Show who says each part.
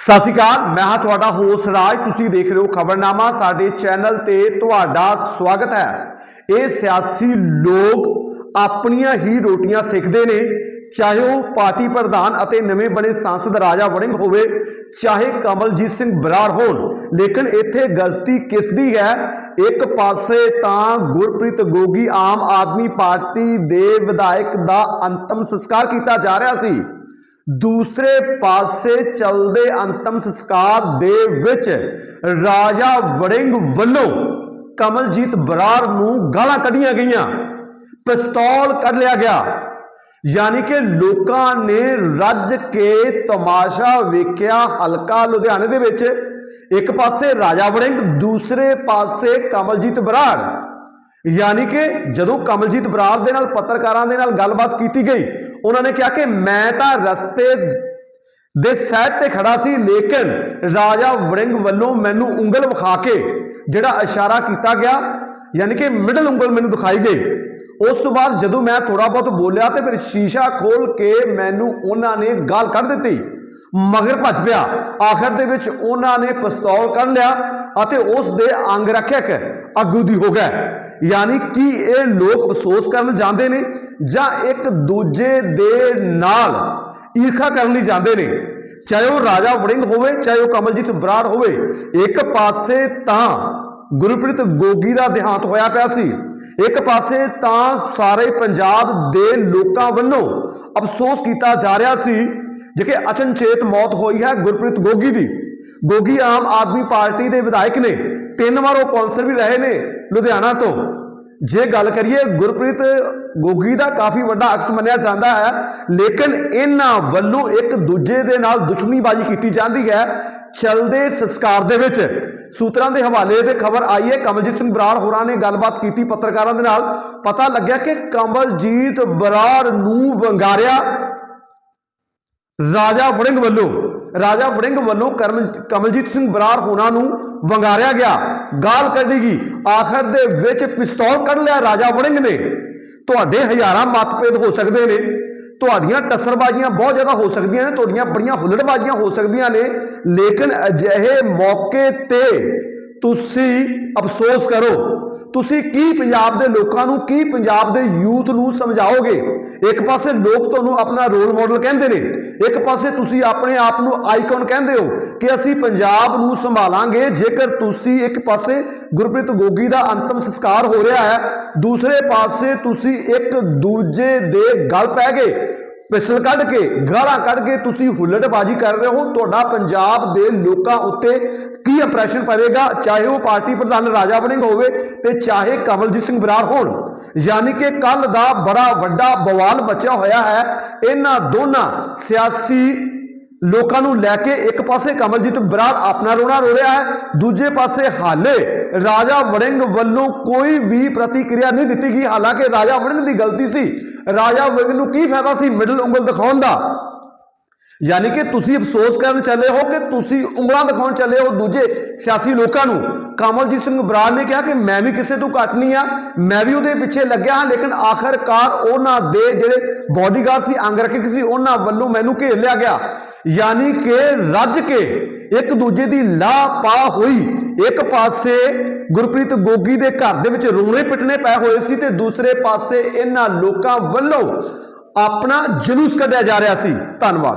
Speaker 1: ਸਤਿ ਸ਼੍ਰੀ ਅਕਾਲ, ਮੈਂ ਹਾਂ ਤੁਹਾਡਾ ਹੋਸਟ ਰਾਜ, ਤੁਸੀਂ ਦੇਖ ਰਹੇ ਹੋ ਖਬਰਨਾਮਾ, ਸਾਡੇ ਚੈਨਲ ਤੇ ਤੁਹਾਡਾ ਸਵਾਗਤ ਹੈ। ਇਹ ਸਿਆਸੀ ਲੋਕ ਆਪਣੀਆਂ ਹੀ ਰੋਟੀਆਂ ਸਿੱਖਦੇ ਨੇ, ਚਾਹੇ ਉਹ ਪਾਰਟੀ ਪ੍ਰਧਾਨ ਅਤੇ ਨਵੇਂ ਬਣੇ ਸੰਸਦ ਰਾਜਾ ਵੜਿੰਗ ਹੋਵੇ, ਚਾਹੇ ਕਮਲਜੀਤ ਸਿੰਘ ਬਰਾੜ ਹੋਣ। ਲੇਕਿਨ ਇੱਥੇ ਗਲਤੀ ਕਿਸ ਦੀ ਹੈ? ਇੱਕ ਪਾਸੇ ਤਾਂ ਗੁਰਪ੍ਰੀਤ ਗੋਗੀ ਆਮ ਆਦਮੀ ਪਾਰਟੀ ਦੇ ਵਿਧਾਇਕ ਦਾ ਅੰਤਮ ਸੰਸਕਾਰ ਕੀਤਾ ਜਾ ਰਿਹਾ ਸੀ। ਦੂਸਰੇ ਪਾਸੇ ਚਲਦੇ ਅੰਤਮ ਸੰਸਕਾਰ ਦੇ ਵਿੱਚ ਰਾਜਾ ਵੜਿੰਗ ਵੱਲੋਂ ਕਮਲਜੀਤ ਬਰਾੜ ਨੂੰ ਗਾਲਾਂ ਕੱਢੀਆਂ ਗਈਆਂ, ਪਿਸਤੌਲ ਕੱਢ ਲਿਆ ਗਿਆ। ਯਾਨੀ ਕਿ ਲੋਕਾਂ ਨੇ ਰੱਜ ਕੇ ਤਮਾਸ਼ਾ ਵੇਖਿਆ ਹਲਕਾ ਲੁਧਿਆਣੇ ਦੇ ਵਿੱਚ। ਇੱਕ ਪਾਸੇ ਰਾਜਾ ਵੜਿੰਗ, ਦੂਸਰੇ ਪਾਸੇ ਕਮਲਜੀਤ ਬਰਾੜ। ਯਾਨੀ ਕਿ ਜਦੋਂ ਕਮਲਜੀਤ ਬਰਾੜ ਦੇ ਨਾਲ, ਪੱਤਰਕਾਰਾਂ ਦੇ ਨਾਲ ਗੱਲਬਾਤ ਕੀਤੀ ਗਈ, ਉਹਨਾਂ ਨੇ ਕਿਹਾ ਕਿ ਮੈਂ ਤਾਂ ਰਸਤੇ ਦੇ ਸਾਈਡ ਤੇ ਖੜਾ ਸੀ, ਲੇਕਿਨ ਰਾਜਾ ਵੜਿੰਗ ਵੱਲੋਂ ਮੈਨੂੰ ਉਂਗਲ ਵਿਖਾ ਕੇ ਜਿਹੜਾ ਇਸ਼ਾਰਾ ਕੀਤਾ ਗਿਆ, ਯਾਨੀ ਕਿ ਮਿਡਲ ਉਂਗਲ ਮੈਨੂੰ ਦਿਖਾਈ ਗਈ। ਉਸ ਤੋਂ ਬਾਅਦ ਜਦੋਂ ਮੈਂ ਥੋੜਾ ਬਹੁਤ ਬੋਲਿਆ ਤੇ ਫਿਰ ਸ਼ੀਸ਼ਾ ਖੋਲ ਕੇ ਮੈਨੂੰ ਉਹਨਾਂ ਨੇ ਗਾਲ ਕੱਢ ਦਿੱਤੀ। ਮਗਰ ਭੱਜ ਪਿਆ। ਆਖਰ ਦੇ ਵਿੱਚ ਉਹਨਾਂ ਨੇ ਪਿਸਤੌਲ ਕੱਢ ਲਿਆ ਅਤੇ ਉਸ ਦੇ ਅੰਗ ਰੱਖਿਅਕ ਆਗੂ ਦੀ ਹੋ ਗਏ। ਯਾਨੀ ਕਿ ਇਹ ਲੋਕ ਅਫਸੋਸ ਕਰਨ ਜਾਂਦੇ ਨੇ ਜਾਂ ਇੱਕ ਦੂਜੇ ਦੇ ਨਾਲ ਈਰਖਾ ਕਰਨ ਲਈ ਜਾਂਦੇ ਨੇ। ਚਾਹੇ ਉਹ ਰਾਜਾ ਵੜਿੰਗ ਹੋਵੇ, ਚਾਹੇ ਉਹ ਕਮਲਜੀਤ ਬਰਾੜ ਹੋਵੇ, ਇੱਕ ਪਾਸੇ ਤਾਂ ਗੁਰਪ੍ਰੀਤ ਗੋਗੀ ਦਾ ਦੇਹਾਂਤ ਹੋਇਆ ਪਿਆ ਸੀ। ਇੱਕ ਪਾਸੇ ਤਾਂ ਸਾਰੇ ਪੰਜਾਬ ਦੇ ਲੋਕਾਂ ਵੱਲੋਂ ਅਫਸੋਸ ਕੀਤਾ ਜਾ ਰਿਹਾ ਸੀ ਜਿਕਿ ਅਚਨਚੇਤ ਮੌਤ ਹੋਈ ਹੈ ਗੁਰਪ੍ਰੀਤ ਗੋਗੀ ਦੀ। ਗੋਗੀ ਆਮ ਆਦਮੀ ਪਾਰਟੀ ਦੇ ਵਿਧਾਇਕ ਨੇ। ਤਿੰਨ ਵਾਰ ਉਹ ਕੌਂਸਲਰ ਵੀ ਰਹੇ ਨੇ ਲੁਧਿਆਣਾ ਤੋਂ। ਜੇ ਗੱਲ ਕਰੀਏ, ਗੁਰਪ੍ਰੀਤ ਗੋਗੀ ਦਾ ਕਾਫੀ ਵੱਡਾ ਅਕਸ ਮੰਨਿਆ ਜਾਂਦਾ ਹੈ, ਲੇਕਿਨ ਇਹਨਾਂ ਵੱਲੋਂ ਇੱਕ ਦੂਜੇ ਦੇ ਨਾਲ ਦੁਸ਼ਮਣੀਬਾਜ਼ੀ ਕੀਤੀ ਜਾਂਦੀ ਹੈ ਚਲਦੇ ਸੰਸਕਾਰ ਦੇ ਵਿੱਚ। ਸੂਤਰਾਂ ਦੇ ਹਵਾਲੇ ਤੇ ਖਬਰ ਆਈ ਹੈ, ਕਮਲਜੀਤ ਸਿੰਘ ਬਰਾੜ ਹੋਰਾਂ ਨੇ ਗੱਲਬਾਤ ਕੀਤੀ ਪੱਤਰਕਾਰਾਂ ਦੇ ਨਾਲ। ਪਤਾ ਲੱਗਿਆ ਕਿ ਕਮਲਜੀਤ ਬਰਾੜ ਨੂੰ ਵੰਗਾਰਿਆ ਰਾਜਾ ਵੜਿੰਗ ਵੱਲੋਂ। ਰਾਜਾ ਵੜਿੰਗ ਵੱਲੋਂ ਕਰਮ ਕਮਲਜੀਤ ਸਿੰਘ ਬਰਾੜ ਹੋਣਾ ਨੂੰ ਵੰਗਾਰਿਆ ਗਿਆ। ਗਾਲ ਕੱਢੀ ਗਈ ਆਖਰ ਦੇ ਵਿੱਚ ਪਿਸਤੌਲ ਕੱਢ ਲਿਆ ਰਾਜਾ ਵੜਿੰਗ ਨੇ। ਤੁਹਾਡੇ ਹਜ਼ਾਰਾਂ ਮਤਭੇਦ ਹੋ ਸਕਦੇ ਨੇ। ਤੁਹਾਡੀਆਂ ਟੱਸਰਬਾਜ਼ੀਆਂ ਬਹੁਤ ਜ਼ਿਆਦਾ ਹੋ ਸਕਦੀਆਂ ਨੇ। ਤੁਹਾਡੀਆਂ ਬੜੀਆਂ ਹੁੱਲੜਬਾਜ਼ੀਆਂ ਹੋ ਸਕਦੀਆਂ ਨੇ। ਲੇਕਿਨ ਅਜਿਹੇ ਮੌਕੇ ਤੇ ਤੁਸੀਂ ਅਫਸੋਸ ਕਰੋ। ਤੁਸੀਂ ਕੀ ਪੰਜਾਬ ਦੇ ਲੋਕਾਂ ਨੂੰ, ਕੀ ਪੰਜਾਬ ਦੇ ਯੂਥ ਨੂੰ ਸਮਝਾਓਗੇ? ਇੱਕ ਪਾਸੇ ਲੋਕ ਤੁਹਾਨੂੰ ਆਪਣਾ ਰੋਲ ਮਾਡਲ ਕਹਿੰਦੇ ਨੇ, ਇੱਕ ਪਾਸੇ ਤੁਸੀਂ ਆਪਣੇ ਆਪ ਨੂੰ ਆਈਕਨ ਕਹਿੰਦੇ ਹੋ ਕਿ ਅਸੀਂ ਪੰਜਾਬ ਨੂੰ ਸੰਭਾਲਾਂਗੇ। ਜੇਕਰ ਤੁਸੀਂ ਇੱਕ ਪਾਸੇ ਗੁਰਪ੍ਰੀਤ ਗੋਗੀ ਦਾ ਅੰਤਮ ਸੰਸਕਾਰ ਹੋ ਰਿਹਾ ਹੈ, ਦੂਸਰੇ ਪਾਸੇ ਤੁਸੀਂ ਇੱਕ ਦੂਜੇ ਦੇ ਗਲ ਪੈ ਗਏ ਪਿਸਲ ਕੱਢ ਕੇ, ਗਾਲਾਂ ਕੱਢ ਕੇ ਤੁਸੀਂ ਹੁੱਲੜਬਾਜ਼ੀ ਕਰ ਰਹੇ ਹੋ। ਤੁਹਾਡਾ ਪੰਜਾਬ ਦੇ ਲੋਕਾਂ ਉੱਤੇ ਕੀ ਇੰਪ੍ਰੈਸ਼ਨ ਪਵੇਗਾ? ਚਾਹੇ ਉਹ ਪਾਰਟੀ ਪ੍ਰਧਾਨ ਰਾਜਾ ਵੜਿੰਗ ਹੋਵੇ ਤੇ ਚਾਹੇ ਕਮਲਜੀਤ ਸਿੰਘ ਬਰਾੜ ਹੋਣ। ਯਾਨੀ ਕਿ ਕੱਲ ਦਾ ਬੜਾ ਵੱਡਾ ਬਵਾਲ ਬਚਿਆ ਹੋਇਆ ਹੈ। ਇਹਨਾਂ ਦੋਨਾਂ ਸਿਆਸੀ ਲੋਕਾਂ ਨੂੰ ਲੈ ਕੇ ਇੱਕ ਪਾਸੇ ਕਮਲਜੀਤ ਬਰਾੜ ਆਪਣਾ ਰੋਣਾ ਰੋ ਰਿਹਾ ਹੈ, ਦੂਜੇ ਪਾਸੇ ਹਾਲੇ ਰਾਜਾ ਵੜਿੰਗ ਵੱਲੋਂ ਕੋਈ ਵੀ ਪ੍ਰਤੀਕਿਰਿਆ ਨਹੀਂ ਦਿੱਤੀ ਗਈ। ਹਾਲਾਂਕਿ ਰਾਜਾ ਵੜਿੰਗ ਦੀ ਗਲਤੀ ਸੀ। ਰਾਜਾ ਵੜਿੰਗ ਨੂੰ ਕੀ ਫਾਇਦਾ ਸੀ ਮਿਡਲ ਉਂਗਲ ਦਿਖਾਉਣ ਦਾ? ਯਾਨੀ ਕਿ ਤੁਸੀਂ ਅਫਸੋਸ ਕਰਨ ਚੱਲੇ ਹੋ ਕਿ ਤੁਸੀਂ ਉਂਗਲਾਂ ਦਿਖਾਉਣ ਚੱਲੇ ਹੋ ਦੂਜੇ ਸਿਆਸੀ ਲੋਕਾਂ ਨੂੰ। ਕਮਲਜੀਤ ਸਿੰਘ ਬਰਾੜ ਨੇ ਕਿਹਾ ਕਿ ਮੈਂ ਵੀ ਕਿਸੇ ਤੋਂ ਘੱਟ ਨਹੀਂ ਆ ਮੈਂ ਵੀ ਉਹਦੇ ਪਿੱਛੇ ਲੱਗਿਆ ਹਾਂ, ਲੇਕਿਨ ਆਖਰਕਾਰ ਉਹਨਾਂ ਦੇ ਜਿਹੜੇ ਬਾਡੀਗਾਰਡ ਸੀ, ਅੰਗ ਰੱਖੇ ਸੀ, ਉਹਨਾਂ ਵੱਲੋਂ ਮੈਨੂੰ ਘੇਰ ਲਿਆ ਗਿਆ। ਯਾਨੀ ਕਿ ਰੱਜ ਕੇ ਇੱਕ ਦੂਜੇ ਦੀ ਲਾਹ ਪਾ ਹੋਈ। ਇੱਕ ਪਾਸੇ ਗੁਰਪ੍ਰੀਤ ਗੋਗੀ ਦੇ ਘਰ ਦੇ ਵਿੱਚ ਰੋਣੇ ਪਿੱਟਣੇ ਪਏ ਹੋਏ ਸੀ ਤੇ ਦੂਸਰੇ ਪਾਸੇ ਇਹਨਾਂ ਲੋਕਾਂ ਵੱਲੋਂ ਆਪਣਾ ਜਲੂਸ ਕੱਢਿਆ ਜਾ ਰਿਹਾ ਸੀ। ਧੰਨਵਾਦ।